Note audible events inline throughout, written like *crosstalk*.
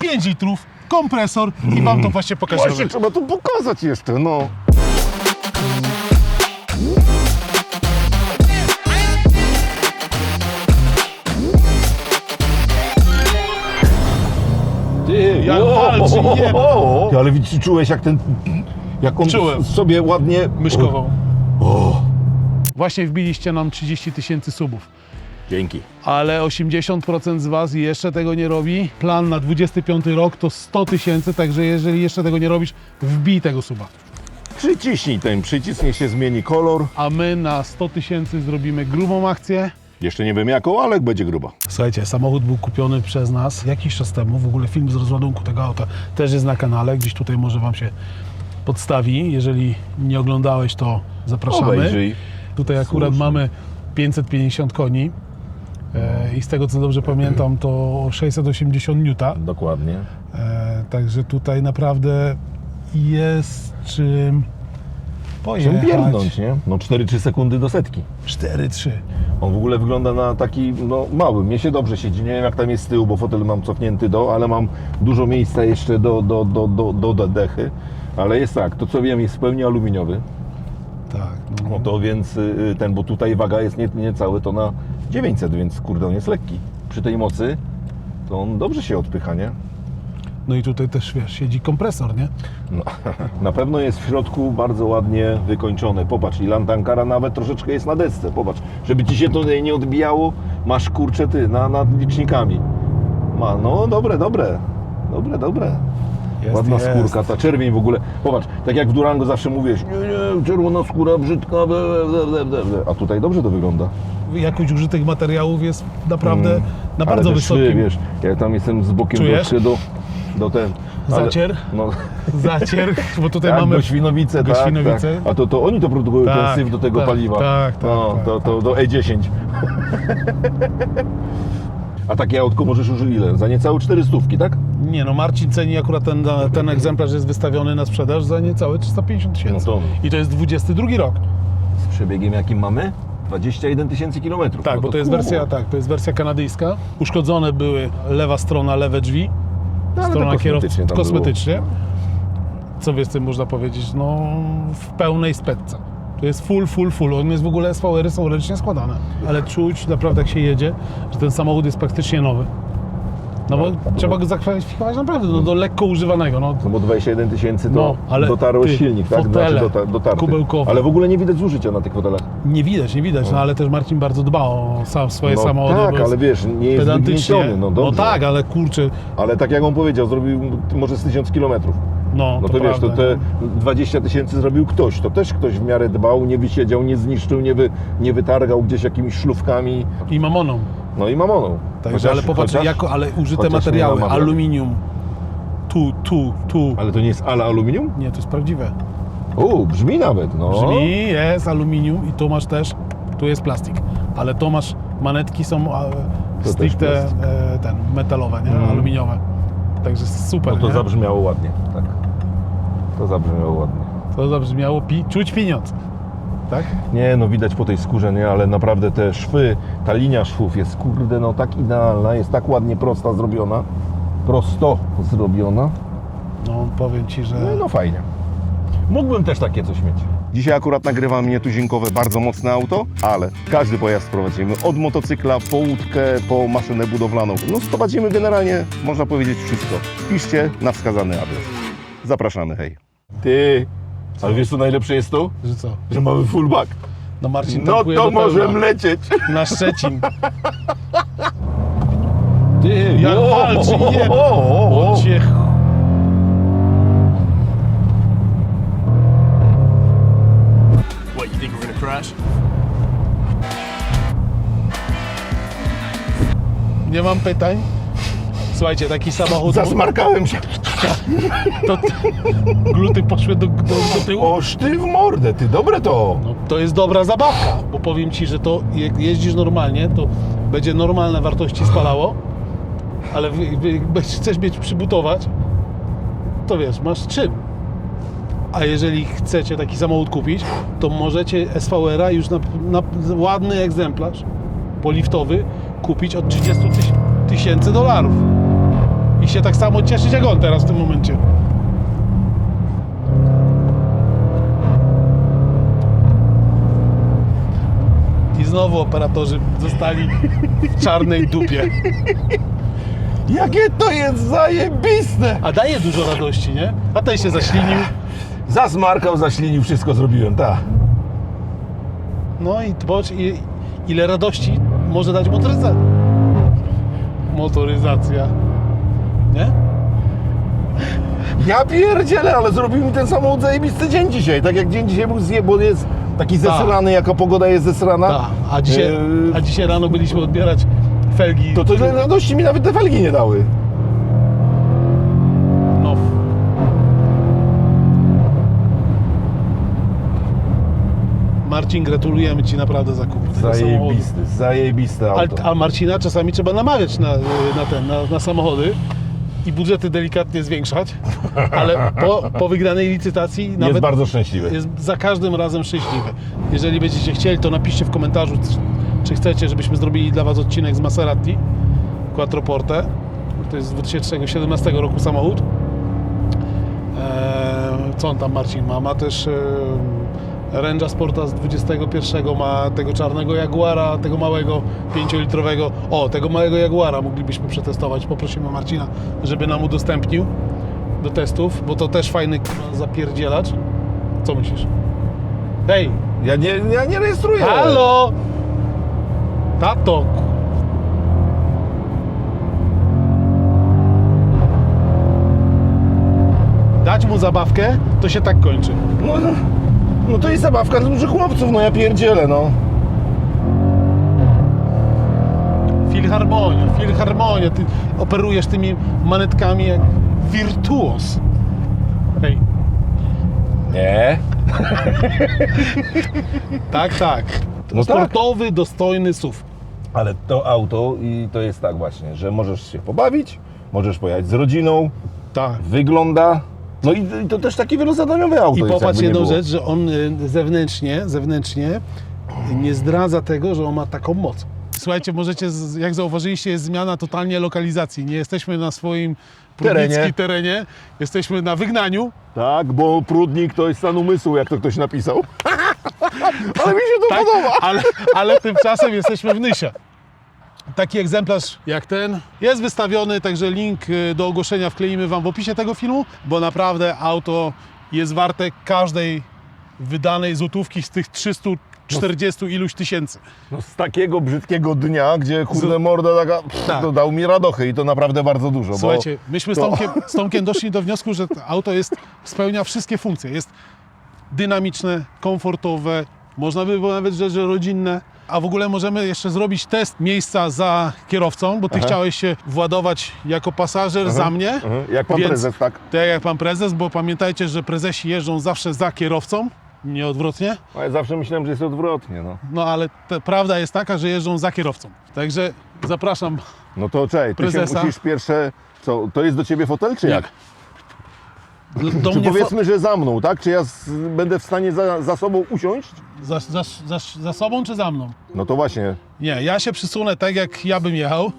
5 litrów, kompresor i wam to właśnie pokażemy. Właśnie trzeba to pokazać jeszcze, no. Ty, Jak walczy, jeb. Ty, ale widzisz, czułeś jak ten, jak on Czułem. sobie ładnie... Myszkową. O, Właśnie wbiliście nam 30 tysięcy subów. Dzięki. ale 80% z Was jeszcze tego nie robi. Plan na 25 rok to 100 tysięcy, także jeżeli jeszcze tego nie robisz, wbij tego suba. Przyciśnij ten przycisk, niech się zmieni kolor. A my na 100 tysięcy zrobimy grubą akcję. Jeszcze nie wiem jaką, ale będzie gruba. Słuchajcie, samochód był kupiony przez nas jakiś czas temu. W ogóle film z rozładunku tego auta też jest na kanale. Gdzieś tutaj może Wam się podstawi. Jeżeli nie oglądałeś, to zapraszamy. Obejrzyj. Tutaj akurat Słusznie. mamy 550 koni. E, I z tego co dobrze pamiętam, to 680 Newta. Dokładnie. E, także tutaj naprawdę jest czym Czym pojechać. pierdnąć, nie? No 4-3 sekundy do setki. 4-3. On w ogóle wygląda na taki, no mały. Mnie się dobrze siedzi. Nie wiem jak tam jest z tyłu, bo fotel mam cofnięty do, ale mam dużo miejsca jeszcze do, do, do, do, do, do dechy. Ale jest tak, to co wiem jest w pełni aluminiowy. Tak. No. No to więc y, ten, bo tutaj waga jest nie, niecałe to na 900, więc kurde on jest lekki. Przy tej mocy to on dobrze się odpycha, nie? no i tutaj też wiesz, siedzi kompresor, nie? No, *laughs* na pewno jest w środku bardzo ładnie wykończone. Popatrz, i Lantankara nawet troszeczkę jest na desce. Popatrz, żeby ci się to nie odbijało, masz kurczę ty na, nad licznikami. Ma, no dobre, dobre. Dobre, dobre. Jest, Ładna jest. skórka, ta czerwień w ogóle. Popatrz, tak jak w Durango zawsze mówisz, nie, nie, czerwona skóra brzydka, ble, ble, ble, ble, a tutaj dobrze to wygląda. Jakość użytych materiałów jest naprawdę Mm. na bardzo te szwy, wysokim. wiesz, ja tam jestem z bokiem Czujesz? do, do ten... ale- Zacier? No, Zacier, bo tutaj tak, mamy Goświnowice, tak, Goświnowice. tak. A to, to oni to produkują Tak, ten syf do tego tak, paliwa. tak, tak, no, tak, to, to tak, do E10. *laughs* A takie autko możesz już ile? Za niecałe 400, tak? Nie no, Marcin ceni akurat ten, ten egzemplarz jest wystawiony na sprzedaż za niecałe 350 tysięcy. No to- I to jest 22 rok. Z przebiegiem jakim mamy? 21 tysięcy kilometrów. Tak, No bo to jest kurwa. wersja, tak, to jest wersja kanadyjska. Uszkodzone były lewa strona, lewe drzwi, No, ale to strona kierowcy kosmetycznie tam kosmetycznie. Co więc tym można powiedzieć? No w pełnej specce. To jest full, full, full. On jest w ogóle SVR-y są ręcznie składane. Ale czuć naprawdę jak się jedzie, że ten samochód jest praktycznie nowy. No bo No, trzeba go zakwalifikować naprawdę no, do lekko używanego. No, No bo 21 tysięcy to No, ale dotarł ty, silnik, tak? fotele dota, dotarty. kubełkowe. Ale w ogóle nie widać zużycia na tych fotelach. nie widać, nie widać, no ale też Marcin bardzo dba o sam, swoje No samochody. bo tak, jest ale wiesz, nie jest pedantycznie. wygnieciony, no no dobrze. tak, ale kurczę, Ale tak jak on powiedział, zrobił może z 1000 kilometrów. No, No to, to, wiesz, to prawda, te no. 20 tysięcy zrobił ktoś. To też ktoś w miarę dbał, nie wysiedział, nie zniszczył, nie, wy, nie wytargał gdzieś jakimiś szlufkami. I mamoną. No i mamoną. Także, Chociaż- ale popatrz, chociaż- jako, ale użyte materiały, aluminium, tu, tu, tu. Ale to nie jest ala aluminium? Nie, to jest prawdziwe. O, brzmi nawet, no. Brzmi, jest aluminium i tu masz też, tu jest plastik. Ale to masz, manetki są też stricte plastik. e, ten, metalowe, nie? Mm. aluminiowe. Także super, No to nie? zabrzmiało ładnie, tak. To zabrzmiało ładnie. To zabrzmiało, pi, czuć pieniądz. Tak? Nie, no widać po tej skórze, nie, ale naprawdę te szwy, ta linia szwów jest kurde, no tak idealna, jest tak ładnie prosta zrobiona. Prosto zrobiona. No powiem Ci, że... No, no fajnie. Mógłbym też takie coś mieć. Dzisiaj akurat nagrywam nietuzinkowe, bardzo mocne auto, ale każdy pojazd prowadzimy od motocykla po łódkę, po maszynę budowlaną. No sprowadzimy generalnie, można powiedzieć, wszystko. Piszcie na wskazany adres. Zapraszamy, hej. Ty, ale wiesz co najlepsze jest to? Że co? Że mamy full back. No Marcin No tankuje to do pełna. możemy lecieć. Na Szczecin. *laughs* Ty, Jak walczy, nie. o, o, o. On cię... What, you think we're gonna crash? Nie mam pytań. Słuchajcie, taki samochód... Zasmarkałem się. To gluty poszły do, do, do tyłu. Szty w mordę, ty, dobre to. No, to jest dobra zabawka, bo powiem Ci, że to jak jeździsz normalnie, to będzie normalne wartości spalało, ale wy, wy, jak chcesz mieć przybutować, to wiesz, masz czym. A jeżeli chcecie taki samochód kupić, to możecie SVR-a już na, na ładny egzemplarz poliftowy kupić od 30 tyś- tysięcy dolarów. I się tak samo cieszyć jak on teraz w tym momencie. I znowu operatorzy zostali w czarnej dupie. Jakie to jest zajebiste! A daje dużo radości, nie? A ten się zaślinił. Zasmarkał, zaślinił, wszystko zrobiłem, tak. No i zobacz, ile radości może dać motoryzacja. Motoryzacja. Nie? Ja pierdzielę, ale zrobił mi ten samochód zajebisty dzień dzisiaj. Tak jak dzień dzisiaj był zje, bo jest taki zesrany, jaka pogoda jest zesrana. Tak. A dzisiaj, Eee, a dzisiaj rano byliśmy odbierać felgi. To tyle radości mi nawet te felgi nie dały. No. Marcin, gratulujemy Ci naprawdę zakupu tego samochodu. Zajebisty, zajebiste Ale, auto. a Marcina czasami trzeba namawiać na, na, ten, na, na samochody i budżety delikatnie zwiększać, ale po, po wygranej licytacji Jest nawet bardzo szczęśliwy. jest za każdym razem szczęśliwy. Jeżeli będziecie chcieli, to napiszcie w komentarzu, czy chcecie, żebyśmy zrobili dla Was odcinek z Maserati Quattroporte. To jest z 2017 roku samochód. Eee, co on tam Marcin ma? Ma też e, Range'a Sporta z 21, ma tego czarnego Jaguara, tego małego 5-litrowego. O, tego małego Jaguara moglibyśmy przetestować. Poprosimy Marcina, żeby nam udostępnił do testów, bo to też fajny kurwa, zapierdzielacz. Co myślisz? Hej, Ja nie, ja nie rejestruję. halo! Tato! Dać mu zabawkę, to się tak kończy. No, no to jest zabawka dla dużych chłopców, no ja pierdzielę, no. Filharmonia, filharmonia. Ty operujesz tymi manetkami jak wirtuos. Hej, Nie. *laughs* tak, tak. No tak. Sportowy, dostojny SUV. Ale to auto i to jest tak właśnie, że możesz się pobawić, możesz pojechać z rodziną, Tak. wygląda. No i, to też takie wielozadaniowe auto I jest, popatrz jedną rzecz, że on y, zewnętrznie, zewnętrznie nie zdradza tego, że on ma taką moc. Słuchajcie, możecie, jak zauważyliście, jest zmiana totalnie lokalizacji. Nie jesteśmy na swoim terenie, terenie jesteśmy na wygnaniu. Tak, bo Prudnik to jest stan umysłu, jak to ktoś napisał. *laughs* Ale mi się to Tak, podoba. ale, ale tymczasem jesteśmy w Nysie. Taki egzemplarz jak ten jest wystawiony, także link y, do ogłoszenia wkleimy Wam w opisie tego filmu, bo naprawdę auto jest warte każdej wydanej złotówki z tych 340 iluś tysięcy. No, z takiego brzydkiego dnia, gdzie kurde Z- morda taka, pff, Tak. to dał mi radochy i to naprawdę bardzo dużo. Słuchajcie, myśmy z to- Tomkiem, *laughs* z Tomkiem doszli do wniosku, że to auto jest, spełnia wszystkie funkcje. Jest dynamiczne, komfortowe, można by było nawet rzeczy rodzinne. A w ogóle możemy jeszcze zrobić test miejsca za kierowcą, bo ty Aha. chciałeś się władować jako pasażer za mnie. Mhm, Jak pan Więc- prezes, tak? Tak jak pan prezes, bo pamiętajcie, że prezesi jeżdżą zawsze za kierowcą, nie odwrotnie. A ja zawsze myślałem, że jest odwrotnie, no. No ale prawda jest taka, że jeżdżą za kierowcą. Także zapraszam. No to czekaj, ty się Prezesa? musisz pierwsze... Co, to jest do ciebie fotel, czy Nie. jak? Do Czy powiedzmy, że za mną, tak? Czy ja z, będę w stanie za, za sobą usiąść? Za, za, za, za sobą czy za mną? No to właśnie, Nie, ja się przysunę tak, jak ja bym jechał.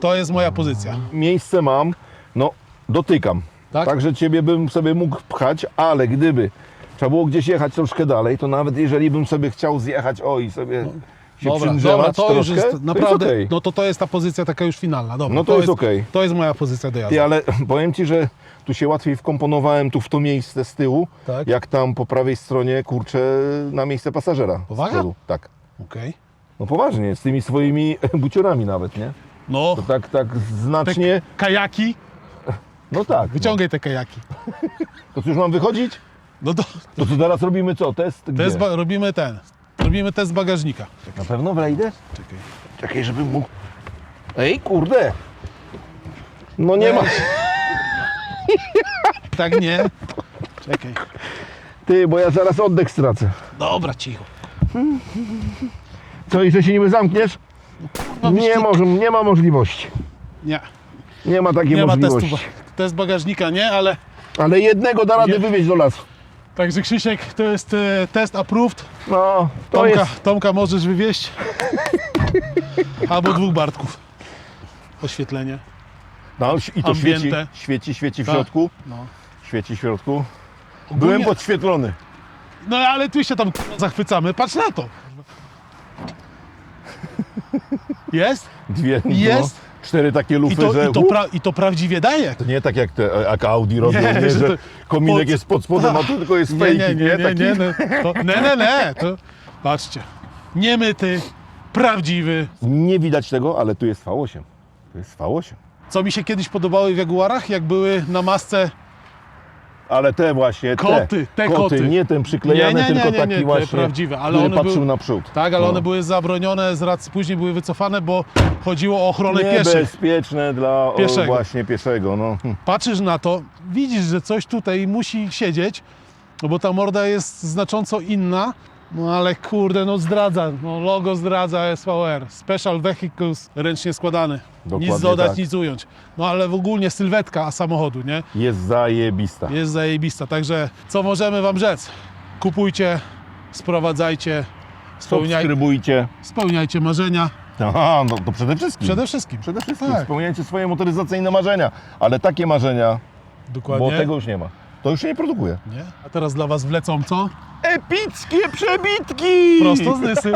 To jest moja pozycja. miejsce mam, no dotykam. Tak? Także ciebie bym sobie mógł pchać, ale gdyby trzeba było gdzieś jechać troszkę dalej, to nawet jeżeli bym sobie chciał zjechać, o i sobie się Dobra, dobra, to już troszkę, jest naprawdę. To jest okej. No to to jest ta pozycja taka już finalna. Dobra, No to jest okej. To jest moja pozycja do jazdy. Ty, ale *clears throat* powiem Ci, że tu się łatwiej wkomponowałem tu w to miejsce z tyłu, Tak? jak tam po prawej stronie, kurczę, na miejsce pasażera. z Powaga? przodu. Tak. Okej. No poważnie, z tymi swoimi *clears throat* buciorami nawet, nie? No, To tak, tak te znacznie, kajaki. no tak. Wyciągaj te kajaki. No. To co, już mam wychodzić? No to, To co teraz robimy co? Test gdzie? ba- robimy ten. Robimy test bagażnika. Na pewno wejdę? Czekaj. Czekaj, żebym mógł... Ej, kurde! No nie ma... *laughs* Tak nie. Czekaj. Ty, bo ja zaraz oddech stracę. Dobra, cicho. Co, że się niby zamkniesz? No, Nie, może, nie ma możliwości. Nie, Nie ma takiej nie ma testu. możliwości. ba- Test bagażnika nie, ale Ale jednego da radę Nie. wywieźć do lasu. Także Krzysiek, to jest e, test approved. No, to Tomka, jest... Tomka możesz wywieźć. Albo dwóch Bartków. Oświetlenie. No, I to świeci, Ambiente. świeci, świeci w Tak. środku. No. Świeci w środku. Ogólnie- Byłem podświetlony. No ale tu się tam k***a, zachwycamy, patrz na to. Jest? Dwie, Jest. No, cztery takie I lufy, to, że... i, to pra, I to prawdziwie daje. to nie tak jak te jak Audi robią, Nie, nie, że że, kominek pod- jest pod spodem, a tu tylko jest Nie, fake, nie, nie, nie, Taki- nie, nie, to, nie, nie, nie, to, patrzcie, niemyty, prawdziwy. Nie widać tego, ale tu jest V8. To jest V8. Co mi się kiedyś podobało w Jaguarach, jak były na masce, Ale te właśnie, Koty, te koty. Nie ten przyklejany, Nie, nie, nie, tylko nie, taki nie, te właśnie, prawdziwe, ale który one patrzył były- naprzód. tak, ale No. one były zabronione z racji, później były wycofane, bo chodziło o ochronę pieszych. Niebezpieczne dla o, Pieszego. właśnie pieszego. No. Hm. Patrzysz na to, widzisz, że coś tutaj musi siedzieć, no bo ta morda jest znacząco inna, no ale kurde, no zdradza, no logo zdradza SVR, Special Vehicles, ręcznie składany. Dokładnie nic dodać, tak. nic ująć. No ale w ogólnie sylwetka samochodu, nie? Jest zajebista. Jest zajebista, także co możemy Wam rzec? Kupujcie, sprowadzajcie, spełniaj, Subskrybujcie. spełniajcie marzenia. Aha, no to przede wszystkim. Przede wszystkim. Przede wszystkim Tak. spełniajcie swoje motoryzacyjne marzenia. Ale takie marzenia, Dokładnie. bo tego już nie ma. To już się nie produkuje. Nie? A teraz dla Was wlecą co? Epickie przebitki! Prosto z Nysy.